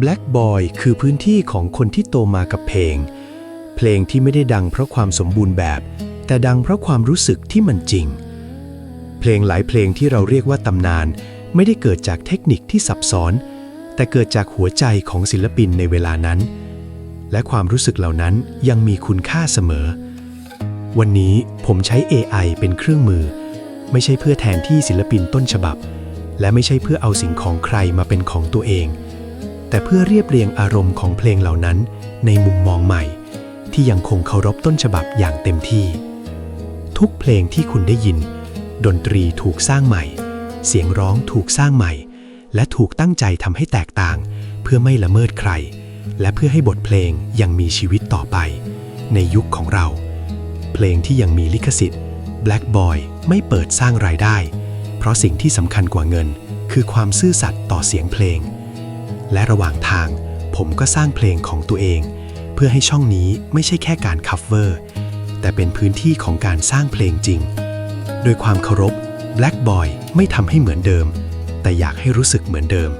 Black Boy คือพื้นที่ของคนที่โตมากับเพลง เพลงที่ไม่ได้ดังเพราะความสมบูรณ์แบบ แต่ดังเพราะความรู้สึกที่มันจริง เพลงหลายเพลงที่เราเรียกว่าตำนาน ไม่ได้เกิดจากเทคนิคที่ซับซ้อน แต่เกิดจากหัวใจของศิลปินในเวลานั้น และความรู้สึกเหล่านั้นยังมีคุณค่าเสมอ วันนี้ผมใช้ AI เป็นเครื่องมือ ไม่ใช่เพื่อแทนที่ศิลปินต้นฉบับ และไม่ใช่เพื่อเอาสิ่งของใครมาเป็นของตัวเอง แต่เพื่อเรียบเรียงอารมณ์ของเพลงเหล่านั้น ในมุมมองใหม่ ที่ยังคงเคารพต้นฉบับอย่างเต็มที่ ทุกเพลงที่คุณได้ยิน ดนตรีถูกสร้างใหม่ เสียงร้องถูกสร้างใหม่ และถูกตั้งใจทำให้แตกต่าง เพื่อไม่ละเมิดใคร และเพื่อให้บทเพลงยังมีชีวิตต่อไป ในยุคของเรา เพลงที่ยังมีลิขสิทธิ์ Black Boy ไม่เปิดสร้างรายได้ เพราะสิ่งที่สำคัญกว่าเงิน คือความซื่อสัตย์ต่อเสียงเพลง และระหว่างทาง ผมก็สร้างเพลงของตัวเอง เพื่อให้ช่องนี้ไม่ใช่แค่การคัฟเวอร์แต่เป็นพื้นที่ของการสร้างเพลงจริง โดยความเคารพ Black Boy ไม่ทำให้เหมือนเดิม แต่อยากให้รู้สึกเหมือนเดิม